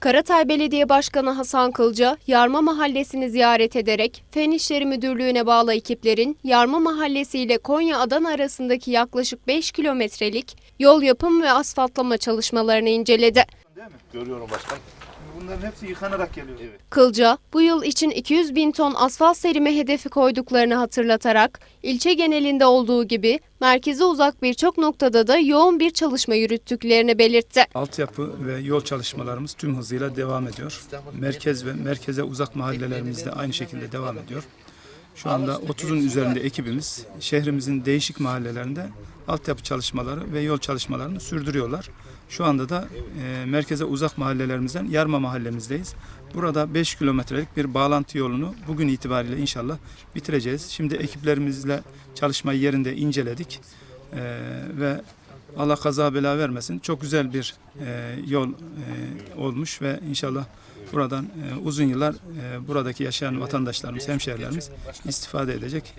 Karatay Belediye Başkanı Hasan Kılca, Yarma Mahallesi'ni ziyaret ederek Fen İşleri Müdürlüğü'ne bağlı ekiplerin Yarma Mahallesi ile Konya-Adana arasındaki yaklaşık 5 kilometrelik yol yapım ve asfaltlama çalışmalarını inceledi. Görüyorum başkan. Bunların hepsi yıkanarak geliyor. Evet. Kılca, bu yıl için 200 bin ton asfalt serimi hedefi koyduklarını hatırlatarak, ilçe genelinde olduğu gibi merkeze uzak birçok noktada da yoğun bir çalışma yürüttüklerini belirtti. Altyapı ve yol çalışmalarımız tüm hızıyla devam ediyor. Merkez ve merkeze uzak mahallelerimizde aynı şekilde devam ediyor. Şu anda 30'un üzerinde ekibimiz şehrimizin değişik mahallelerinde altyapı çalışmaları ve yol çalışmalarını sürdürüyorlar. Şu anda da e, merkeze uzak mahallelerimizden Yarma mahallemizdeyiz. Burada 5 kilometrelik bir bağlantı yolunu bugün itibariyle inşallah bitireceğiz. Şimdi ekiplerimizle çalışmayı yerinde inceledik E, ve Allah kaza bela vermesin. Çok güzel bir e, yol e, olmuş ve inşallah buradan e, uzun yıllar e, buradaki yaşayan vatandaşlarımız, hemşehrilerimiz istifade edecek.